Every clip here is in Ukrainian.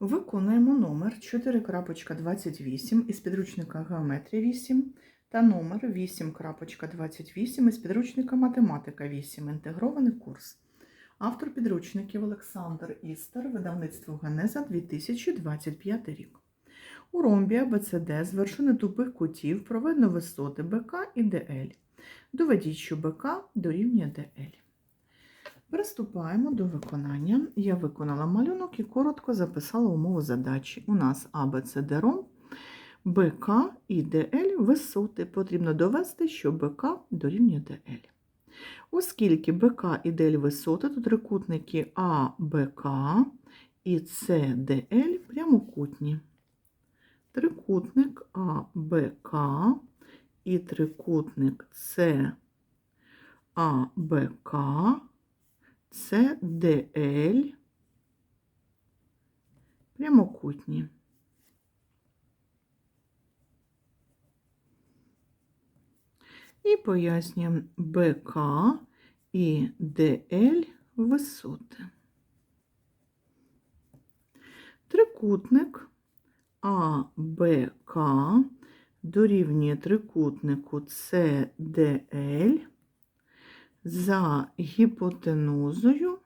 Виконуємо номер 4.28 із підручника Геометрія 8 та номер 8.28 із підручника Математика 8. Інтегрований курс. Автор підручників Олександр Істер, видавництво Генеза 2025 рік. У ромбі АБЦД з вершини тупих кутів проведено висоти БК і ДЛ. Доведіть, що БК дорівнює ДЛ. Приступаємо до виконання. Я виконала малюнок і коротко записала умову задачі. У нас А, Б, С, Ром, БК і ДЛ висоти. Потрібно довести, що БК дорівнює ДЛ. Оскільки БК і ДЛ висоти, то трикутники А, БК і С, ДЛ прямокутні. Трикутник А, БК і трикутник С, прямокутні. І пояснюємо БК і ДЛ висоти. Трикутник АБК дорівнює трикутнику СДЛ за гіпотенузою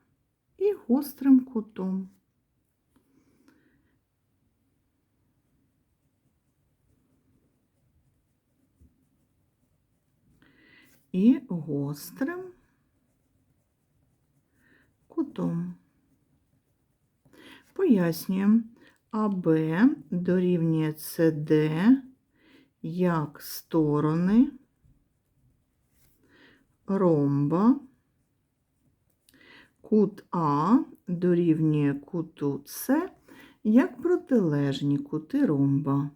і гострим кутом. І гострим кутом. Пояснюємо, АБ дорівнює СД як сторони ромба, кут А дорівнює куту С як протилежні кути ромба.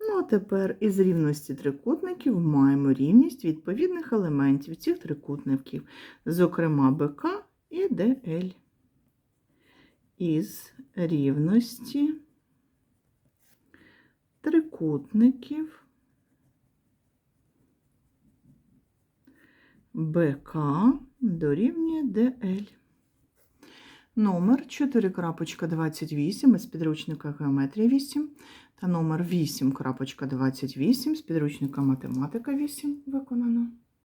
Ну, а тепер із рівності трикутників маємо рівність відповідних елементів цих трикутників, зокрема БК і ДЛ із рівності трикутників БК дорівнює ДЛ. Номер 4.28 із підручника Геометрія 8 та номер 8.28 з підручника Математика 8 виконано.